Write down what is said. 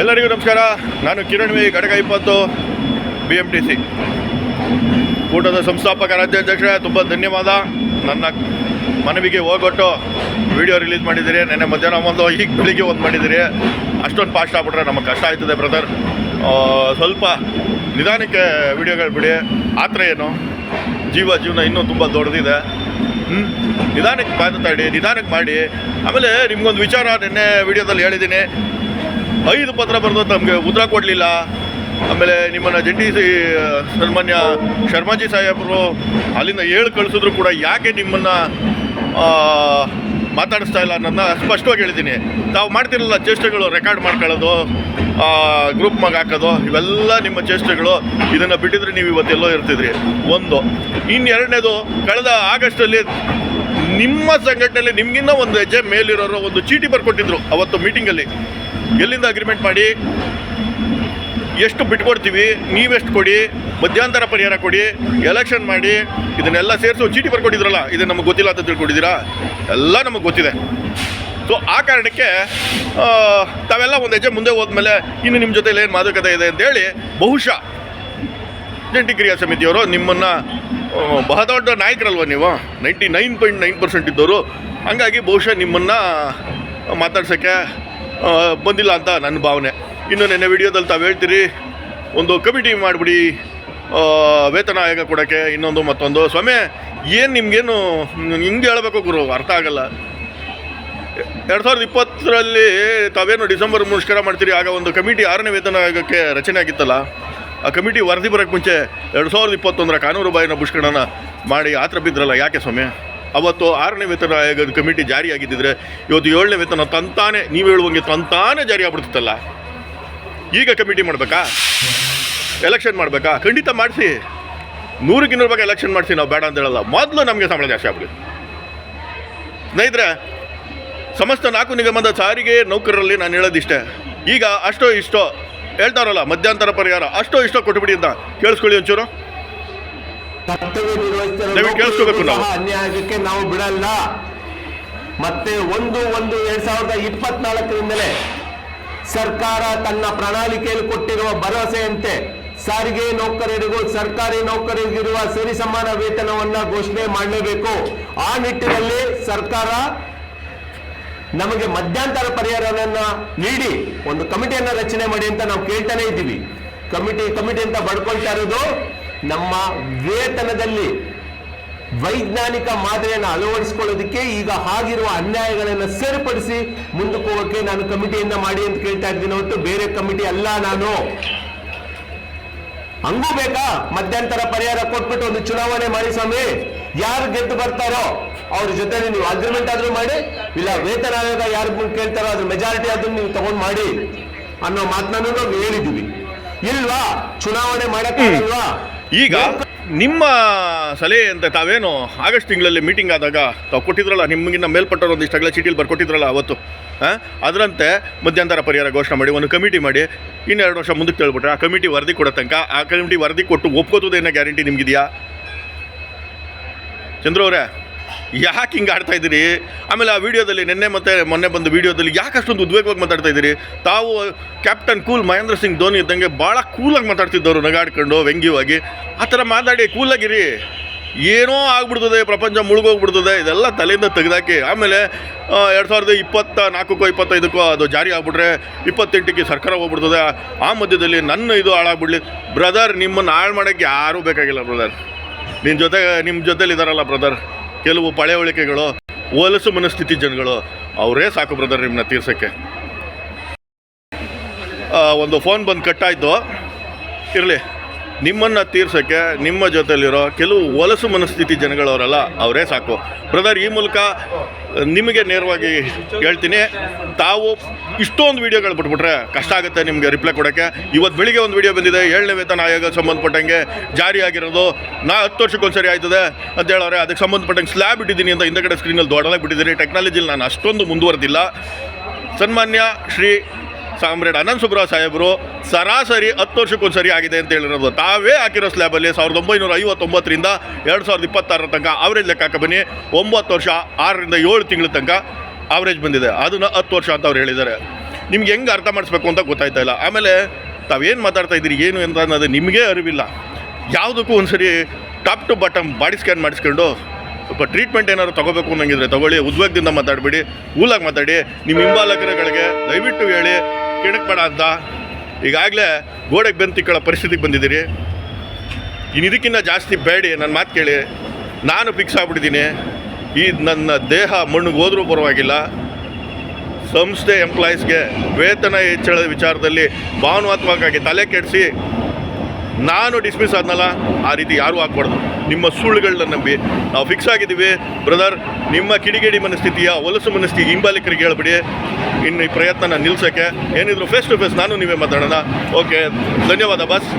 ಎಲ್ಲರಿಗೂ ನಮಸ್ಕಾರ. ನಾನು ಕಿರಣ್ ವಿ, ಘಟಕ ಇಪ್ಪತ್ತು ಬಿ ಎಂ ಟಿ ಸಿ ಕೂಟದ ಸಂಸ್ಥಾಪಕ ರಾಜ್ಯಾಧ್ಯಕ್ಷರೇ ತುಂಬ ಧನ್ಯವಾದ. ನನ್ನ ಮನವಿಗೆ ಹೋಗೊಟ್ಟು ವಿಡಿಯೋ ರಿಲೀಸ್ ಮಾಡಿದ್ದೀರಿ. ನಿನ್ನೆ ಮಧ್ಯಾಹ್ನ ಒಂದು, ಈಗ ಬೆಳಿಗ್ಗೆ ಒಂದು ಮಾಡಿದ್ದೀರಿ. ಅಷ್ಟೊಂದು ಫಾಸ್ಟ್ ಆಗ್ಬಿಟ್ರೆ ನಮಗೆ ಕಷ್ಟ ಆಯ್ತದೆ ಬ್ರದರ್ ಸ್ವಲ್ಪ ನಿಧಾನಕ್ಕೆ ವಿಡಿಯೋಗಳು ಬಿಡಿ. ಆ ಏನು? ಜೀವ, ಜೀವನ ಇನ್ನೂ ತುಂಬ ದೊಡ್ಡದಿದೆ. ಹ್ಞೂ ನಿಧಾನಕ್ಕೆ ತಾಡಿ ನಿಧಾನಕ್ಕೆ ಮಾಡಿ. ಆಮೇಲೆ ನಿಮ್ಗೊಂದು ವಿಚಾರ ನಿನ್ನೆ ವಿಡಿಯೋದಲ್ಲಿ ಹೇಳಿದ್ದೀನಿ. ಐದು ಪತ್ರ ಬರೆದು ನಮಗೆ ಉತ್ತರ ಕೊಡಲಿಲ್ಲ. ಆಮೇಲೆ ನಿಮ್ಮನ್ನು ಜಂಟಿ ಸನ್ಮಾನ್ಯ ಶರ್ಮಾಜಿ ಸಾಹೇಬರು ಅಲ್ಲಿಂದ ಹೇಳಿ ಕಳಿಸಿದ್ರು ಕೂಡ ಯಾಕೆ ನಿಮ್ಮನ್ನು ಮಾತಾಡಿಸ್ತಾ ಇಲ್ಲ ಅನ್ನೋದನ್ನ ಸ್ಪಷ್ಟವಾಗಿ ಹೇಳಿದ್ದೀನಿ. ತಾವು ಮಾಡ್ತಿರಲ್ಲ ಚೇಷ್ಟೆಗಳು ರೆಕಾರ್ಡ್ ಮಾಡ್ಕೊಳ್ಳೋದು ಗ್ರೂಪ್ ಮಗ ಹಾಕೋದು, ಇವೆಲ್ಲ ನಿಮ್ಮ ಚೇಷ್ಟೆಗಳು. ಇದನ್ನು ಬಿಟ್ಟಿದ್ರೆ ನೀವು ಇವತ್ತೆಲ್ಲೋ ಇರ್ತಿದ್ರಿ. ಒಂದು. ಇನ್ನು ಎರಡನೇದು ಕಳೆದ ಆಗಸ್ಟಲ್ಲಿ ನಿಮ್ಮ ಸಂಘಟನೆಯಲ್ಲಿ ನಿಮಗಿನ್ನ ಒಂದು ಹೆಜ್ಜೆ ಮೇಲಿರೋರು ಒಂದು ಚೀಟಿ ಬರ್ಕೊಟ್ಟಿದ್ರು ಅವತ್ತು ಮೀಟಿಂಗಲ್ಲಿ ಎಲ್ಲಿಂದ ಅಗ್ರಿಮೆಂಟ್ ಮಾಡಿ? ಎಷ್ಟು ಬಿಟ್ಕೊಡ್ತೀವಿ, ನೀವೆಷ್ಟು ಕೊಡಿ, ಮಧ್ಯಾಂತರ ಪರಿಹಾರ ಕೊಡಿ ಎಲೆಕ್ಷನ್ ಮಾಡಿ, ಇದನ್ನೆಲ್ಲ ಸೇರಿಸಿ ಚೀಟಿ ಬರ್ಕೊಟ್ಟಿದ್ರಲ್ಲ ಇದು ನಮಗೆ ಗೊತ್ತಿಲ್ಲ ಅಂತ ತಿಳ್ಕೊಂಡಿದ್ದೀರಾ? ಎಲ್ಲ ನಮಗೆ ಗೊತ್ತಿದೆ. ಸೊ ಆ ಕಾರಣಕ್ಕೆ ತಾವೆಲ್ಲ ಒಂದು ಹೆಜ್ಜೆ ಮುಂದೆ ಹೋದ್ಮೇಲೆ ಇನ್ನು ನಿಮ್ಮ ಜೊತೆಲಿ ಏನು ಮಾತುಕತೆ ಇದೆ ಅಂತೇಳಿ ಬಹುಶಃ ಜಂಟಿ ಕ್ರಿಯಾ ಸಮಿತಿಯವರು ನಿಮ್ಮನ್ನು ಬಹದೊಡ್ಡ ನಾಯಕರಲ್ವ ನೀವು? Ninety nine point nine percent ಇದ್ದವರು. ಹಂಗಾಗಿ ಬಹುಶಃ ನಿಮ್ಮನ್ನು ಮಾತಾಡ್ಸೋಕ್ಕೆ ಬಂದಿಲ್ಲ ಅಂತ ನನ್ನ ಭಾವನೆ. ಇನ್ನು ನೆನ್ನೆ ವಿಡಿಯೋದಲ್ಲಿ ತಾವು ಹೇಳ್ತೀರಿ, ಒಂದು ಕಮಿಟಿ ಮಾಡಿಬಿಡಿ ವೇತನ ಆಯೋಗ ಕೊಡೋಕ್ಕೆ ಇನ್ನೊಂದು ಮತ್ತೊಂದು. ಸ್ವಾಮಿ, ಏನು ನಿಮಗೇನು, ಹಿಂಗೆ ಹೇಳಬೇಕು ಗುರು, ಅರ್ಥ ಆಗಲ್ಲ. ಎರಡು ಸಾವಿರದ ಇಪ್ಪತ್ತರಲ್ಲಿ ತಾವೇನು ಡಿಸೆಂಬರ್ ಮುಷ್ಕರ ಮಾಡ್ತೀರಿ, ಆಗ ಒಂದು ಕಮಿಟಿ ಆರನೇ ವೇತನ ಆಯೋಗಕ್ಕೆ ರಚನೆ ಆಗಿತ್ತಲ್ಲ, ಆ ಕಮಿಟಿ ವರದಿ ಬರೋಕ್ಕೆ ಮುಂಚೆ ಎರಡು ಸಾವಿರದ ಇಪ್ಪತ್ತೊಂದರ ಕಾನೂನು ಬಾಯಿನ ಮುಷ್ಕರನ ಮಾಡಿ ಆತರ ಬಿದ್ರಲ್ಲ, ಯಾಕೆ ಸ್ವಾಮಿ? ಅವತ್ತು ಆರನೇ ವೇತನ ಆಯೋಗದ ಕಮಿಟಿ ಜಾರಿಯಾಗಿದ್ದಿದ್ರೆ ಇವತ್ತು ಏಳನೇ ವೇತನ ತಂತಾನೆ, ನೀವು ಹೇಳುವಂಗೆ ತಂತಾನೆ ಜಾರಿ ಆಗ್ಬಿಡ್ತಿತ್ತಲ್ಲ. ಈಗ ಕಮಿಟಿ ಮಾಡಬೇಕಾ? ಎಲೆಕ್ಷನ್ ಮಾಡಬೇಕಾ? ಖಂಡಿತ ಮಾಡಿಸಿ. ನೂರಕ್ಕೆ ಇನ್ನೂರು ಬಗ್ಗೆ ಎಲೆಕ್ಷನ್ ಮಾಡಿಸಿ ನಾವು ಬೇಡ ಅಂತ ಹೇಳಲ್ಲ. ಮೊದಲು ನಮಗೆ ಸಂಬಳ ಜಾಸ್ತಿ ಆಗ್ಬಿಡಿ ಸ್ನೇಹಿತರೆ ಸಮಸ್ತ ನಾಲ್ಕು ನಿಗಮದ ಸಾರಿಗೆ ನೌಕರರಲ್ಲಿ ನಾನು ಹೇಳೋದಿಷ್ಟೇ. ಈಗ ಅಷ್ಟೋ ಇಷ್ಟೋ ಹೇಳ್ತಾರಲ್ಲ ಮಧ್ಯಂತರ ಪರಿಹಾರ ಅಷ್ಟೋ ಇಷ್ಟೋ ಕೊಟ್ಟುಬಿಡಿ ಅಂತ ಕೇಳಿಸ್ಕೊಳ್ಳಿ ಒಂಚೂರು. ಕೇಳಿಸ್ಕೋಬೇಕು ನಾವು. ಅನ್ಯಾಯಕ್ಕೆ ನಾವು ಬಿಡಲ್ಲ. ಮತ್ತೆ ಒಂದು ಒಂದು ಎರಡ್ ಸಾವಿರದ ಇಪ್ಪತ್ನಾಲ್ಕರಿಂದಲೇ ಸರ್ಕಾರ ತನ್ನ ಪ್ರಣಾಳಿಕೆಯಲ್ಲಿ ಕೊಟ್ಟಿರುವ ಭರವಸೆಯಂತೆ ಸಾರಿಗೆ ನೌಕರರಿಗೂ ಸರ್ಕಾರಿ ನೌಕರರಿಗಿರುವ ಸರಿ ಸಮಾನ ವೇತನವನ್ನ ಘೋಷಣೆ ಮಾಡಲೇಬೇಕು. ಆ ನಿಟ್ಟಿನಲ್ಲಿ ಸರ್ಕಾರ ನಮಗೆ ಮಧ್ಯಂತರ ಪರಿಹಾರವನ್ನ ನೀಡಿ ಒಂದು ಕಮಿಟಿಯನ್ನ ರಚನೆ ಮಾಡಿ ಅಂತ ನಾವು ಕೇಳ್ತಾನೆ ಇದ್ದೀವಿ. ಕಮಿಟಿ ಕಮಿಟಿ ಅಂತ ಬಡ್ಕೊಳ್ತಾ ಇರೋದು ನಮ್ಮ ವೇತನದಲ್ಲಿ ವೈಜ್ಞಾನಿಕ ಮಾದರಿಯನ್ನು ಅಳವಡಿಸಿಕೊಳ್ಳೋದಕ್ಕೆ ಈಗ ಆಗಿರುವ ಅನ್ಯಾಯಗಳನ್ನು ಸರಿಪಡಿಸಿ ಮುಂದಕ್ಕೆ ಹೋಗೋಕೆ ನಾನು ಕಮಿಟಿಯಿಂದ ಮಾಡಿ ಅಂತ ಕೇಳ್ತಾ ಇದ್ದೀನಿ. ಹೊರತು ಬೇರೆ ಕಮಿಟಿ ಅಲ್ಲ ನಾನು. ಹಂಗೂ ಬೇಕಾ? ಮಧ್ಯಂತರ ಪರಿಹಾರ ಕೊಟ್ಬಿಟ್ಟು ಒಂದು ಚುನಾವಣೆ ಮಾಡಿ ಸ್ವಾಮಿ. ಯಾರು ಗೆದ್ದು ಬರ್ತಾರೋ ಅವ್ರ ಜೊತೆ ನೀವು ಅಗ್ರಿಮೆಂಟ್ ಆದ್ರೂ ಮಾಡಿ ಇಲ್ಲ ವೇತನ ಆಯೋಗ ಯಾರು ಕೇಳ್ತಾರೋ ಅದ್ರ ಮೆಜಾರಿಟಿ ಆದ್ರೂ ನೀವು ತಗೊಂಡ್ ಮಾಡಿ ಅನ್ನೋ ಮಾತನ್ನ ನಾವು ಹೇಳಿದೀವಿ. ಇಲ್ವಾ? ಚುನಾವಣೆ ಮಾಡಕ್ಕಾಗಲ್ವಾ? ಈಗ ನಿಮ್ಮ ಸಲಹೆಯಂತೆ ತಾವೇನು ಆಗಸ್ಟ್ ತಿಂಗಳಲ್ಲಿ ಮೀಟಿಂಗ್ ಆದಾಗ ತಾವು ಕೊಟ್ಟಿದ್ರಲ್ಲ, ನಿಮಗಿನ್ನ ಮೇಲ್ಪಟ್ಟರು ಒಂದಿಷ್ಟಾಗಲೇ ಚೀಟಿಲಿ ಬರ್ಕೊಟ್ಟಿದ್ರಲ್ಲ ಅವತ್ತು ಹಾಂ ಅದರಂತೆ ಮಧ್ಯಂತರ ಪರಿಹಾರ ಘೋಷಣೆ ಮಾಡಿ, ಒಂದು ಕಮಿಟಿ ಮಾಡಿ ಇನ್ನೆರಡು ವರ್ಷ ಮುಂದಕ್ಕೆ ಕೇಳ್ಬಿಟ್ರೆ ಆ ಕಮಿಟಿ ವರದಿ ಕೊಡೋ ತನಕ, ಆ ಕಮಿಟಿ ವರದಿ ಕೊಟ್ಟು ಒಪ್ಕೋತದೇನೋ ಗ್ಯಾರಂಟಿ ನಿಮಗಿದೆಯಾ? ಚಂದ್ರ ಅವರೇ ಯಾಕೆ ಹಿಂಗೆ ಆಡ್ತಾ ಇದ್ದೀರಿ? ಆಮೇಲೆ ಆ ವಿಡಿಯೋದಲ್ಲಿ ನಿನ್ನೆ ಮತ್ತೆ ಮೊನ್ನೆ ಬಂದ ವಿಡಿಯೋದಲ್ಲಿ ಯಾಕೆ ಅಷ್ಟೊಂದು ಉದ್ವೇಗವಾಗಿ ಮಾತಾಡ್ತಾ ಇದ್ದೀರಿ? ತಾವು ಕ್ಯಾಪ್ಟನ್ ಕೂಲ್ ಮಹೇಂದ್ರ ಸಿಂಗ್ ಧೋನಿ ಇದ್ದಂಗೆ ಭಾಳ ಕೂಲಾಗಿ ಮಾತಾಡ್ತಿದ್ದವರು ನಗಾಡ್ಕೊಂಡು, ವ್ಯಂಗ್ಯವಾಗಿ. ಆ ಥರ ಮಾತಾಡಿ ಕೂಲಾಗಿರಿ ಏನೋ ಆಗ್ಬಿಡ್ತದೆ, ಪ್ರಪಂಚ ಮುಳುಗೋಗ್ಬಿಡ್ತದೆ, ಇದೆಲ್ಲ ತಲೆಯಿಂದ ತೆಗೆದಾಕಿ. ಆಮೇಲೆ ಎರಡು ಸಾವಿರದ ಇಪ್ಪತ್ತ ನಾಲ್ಕಕ್ಕೋ ಇಪ್ಪತ್ತೈದಕ್ಕೋ ಅದು ಜಾರಿ ಆಗ್ಬಿಟ್ರೆ, ಇಪ್ಪತ್ತೆಂಟಕ್ಕೆ ಸರ್ಕಾರ ಹೋಗ್ಬಿಡ್ತದೆ. ಆ ಮಧ್ಯದಲ್ಲಿ ನನ್ನ ಇದು ಹಾಳಾಗ್ಬಿಡ್ಲಿ. ಬ್ರದರ್ ನಿಮ್ಮನ್ನು ಹಾಳು ಮಾಡೋಕ್ಕೆ ಯಾರೂ ಬೇಕಾಗಿಲ್ಲ ಬ್ರದರ್ ನಿನ್ನ ಜೊತೆ ನಿಮ್ಮ ಜೊತೇಲಿ ಇದಾರಲ್ಲ ಬ್ರದರ್ ಕೆಲವು ಪಳೆವಳಿಕೆಗಳು, ಹೋಲಸು ಮನಸ್ಥಿತಿ ಜನಗಳು, ಅವರೇ ಸಾಕು ಬ್ರದರ್ ನಿಮ್ಮನ್ನ ತೀರ್ಸೋಕ್ಕೆ. ಒಂದು ಫೋನ್ ಬಂದು ಕಟ್ಟಾಯಿತು. ಇರಲಿ. ನಿಮ್ಮನ್ನು ತೀರ್ಸೋಕ್ಕೆ ನಿಮ್ಮ ಜೊತೆಲಿರೋ ಕೆಲವು ಹೊಲಸು ಮನಸ್ಥಿತಿ ಜನಗಳವರಲ್ಲ ಅವರೇ ಸಾಕು. ಬ್ರದರ್ ಈ ಮೂಲಕ ನಿಮಗೆ ನೇರವಾಗಿ ಹೇಳ್ತೀನಿ, ತಾವು ಇಷ್ಟೊಂದು ವೀಡಿಯೋಗಳು ಬಿಟ್ಬಿಟ್ರೆ ಕಷ್ಟ ಆಗುತ್ತೆ ನಿಮಗೆ ರಿಪ್ಲೈ ಕೊಡೋಕ್ಕೆ. ಇವತ್ತು ಬೆಳಿಗ್ಗೆ ಒಂದು ವೀಡಿಯೋ ಬಂದಿದೆ, ಏಳನೇ ವೇತನ ಆಯೋಗ ಸಂಬಂಧಪಟ್ಟಂಗೆ ಜಾರಿ ಆಗಿರೋದು. ನಾ ಹತ್ತು ವರ್ಷಕ್ಕೊಂದ್ಸರಿ ಆಯ್ತದೆ ಅಂತ ಹೇಳೋರೆ, ಅದಕ್ಕೆ ಸಂಬಂಧಪಟ್ಟಂಗೆ ಸ್ಲ್ಯಾಬ್ ಇಟ್ಟಿದ್ದೀನಿ ಅಂತ ಹಿಂದಗಡೆ ಸ್ಕ್ರೀನಲ್ಲಿ ದೊಡ್ಡದಾಗಿ ಬಿಟ್ಟಿದ್ದೀನಿ. ಟೆಕ್ನಾಲಜಿಲಿ ನಾನು ಅಷ್ಟೊಂದು ಮುಂದುವರೆದಿಲ್ಲ. ಸನ್ಮಾನ್ಯ ಶ್ರೀ ಸಾಮ್ರಾಟ್ ಅನಂತ್ ಸುಬ್ರಾವ್ ಸಾಹೇಬರು ಸರಾಸರಿ ಹತ್ತು ವರ್ಷಕ್ಕೊಂದ್ಸರಿ ಆಗಿದೆ ಅಂತ ಹೇಳಿರೋದು. ತಾವೇ ಹಾಕಿರೋ ಸ್ಲ್ಯಾಬಲ್ಲಿ ಸಾವಿರದ ಒಂಬೈನೂರ ಐವತ್ತೊಂಬತ್ತರಿಂದ ಎರಡು ಸಾವಿರದ ಇಪ್ಪತ್ತಾರರ ತನಕ ಆವರೇಜ್ ಲೆಕ್ಕ ಬನ್ನಿ. ಒಂಬತ್ತು ವರ್ಷ ಆರರಿಂದ ಏಳು ತಿಂಗಳ ತನಕ ಆವ್ರೇಜ್ ಬಂದಿದೆ. ಅದನ್ನು ಹತ್ತು ವರ್ಷ ಅಂತ ಅವ್ರು ಹೇಳಿದ್ದಾರೆ. ನಿಮ್ಗೆ ಹೆಂಗೆ ಅರ್ಥ ಮಾಡಿಸ್ಬೇಕು ಅಂತ ಗೊತ್ತಾಯ್ತಾ ಇಲ್ಲ. ಆಮೇಲೆ ತಾವೇನು ಮಾತಾಡ್ತಾ ಇದ್ದೀರಿ, ಏನು ಅಂತ ಅನ್ನೋದು ನಿಮಗೇ ಅರಿವಿಲ್ಲ. ಯಾವುದಕ್ಕೂ ಒಂದ್ಸರಿ top to bottom body scan ಮಾಡಿಸ್ಕೊಂಡು ಸ್ವಲ್ಪ ಟ್ರೀಟ್ಮೆಂಟ್ ಏನಾದ್ರು ತಗೋಬೇಕು ಅನ್ನಂಗಿದ್ರೆ ತಗೊಳ್ಳಿ. ಉದ್ವೇಗದಿಂದ ಮಾತಾಡಬೇಡಿ, ಊಲಾಗಿ ಮಾತಾಡಿ. ನಿಮ್ಮ ಹಿಂಬಾಲಕರುಗಳಿಗೆ ದಯವಿಟ್ಟು ಹೇಳಿ ಕೆಣಕ್ಬೇಡ ಅಂತ ಈಗಾಗಲೇ ಗೋಡೆಗೆ ಬೆಂದು ತಿಕ್ಕೊಳ್ಳೋ ಪರಿಸ್ಥಿತಿಗೆ ಬಂದಿದ್ದೀರಿ. ಇನ್ನು ಇದಕ್ಕಿಂತ ಜಾಸ್ತಿ ಬೇಡಿ, ನನ್ನ ಮಾತು ಕೇಳಿ. ನಾನು ಫಿಕ್ಸ್ ಆಗ್ಬಿಟ್ಟಿದ್ದೀನಿ. ಈ ನನ್ನ ದೇಹ ಮಣ್ಣಿಗೆ ಹೋದರೂ ಪರವಾಗಿಲ್ಲ. ಸಂಸ್ಥೆ ಎಂಪ್ಲಾಯೀಸ್ಗೆ ವೇತನ ಹೆಚ್ಚಳದ ವಿಚಾರದಲ್ಲಿ ಭಾವನಾತ್ಮಕವಾಗಿ ತಲೆ ಕೆಡಿಸಿ ನಾನು ಡಿಸ್ಮಿಸ್ ಆದ್ನಲ್ಲ, ಆ ರೀತಿ ಯಾರೂ ಆಗ್ಬಾರ್ದು. ನಿಮ್ಮ ಸುಳ್ಳುಗಳನ್ನ ನಂಬಿ ನಾವು ಫಿಕ್ಸ್ ಆಗಿದ್ದೀವಿ. ಬ್ರದರ್ ನಿಮ್ಮ ಕಿಡಿಗೇಡಿ ಮನಸ್ಥಿತಿಯ, ಹೊಲಸು ಮನಸ್ಥಿತಿ ಹಿಂಬಾಲಿಕರಿಗೆ ಹೇಳ್ಬಿಡಿ. ಇನ್ನು ಈ ಪ್ರಯತ್ನ ನಿಲ್ಸೋಕ್ಕೆ ಏನಿದ್ರು ಫೇಸ್ ಟು ಫೇಸ್ ನಾನು ನೀವೇ ಮಾತಾಡೋಣ. ಓಕೆ ಧನ್ಯವಾದ ಬಾಸ್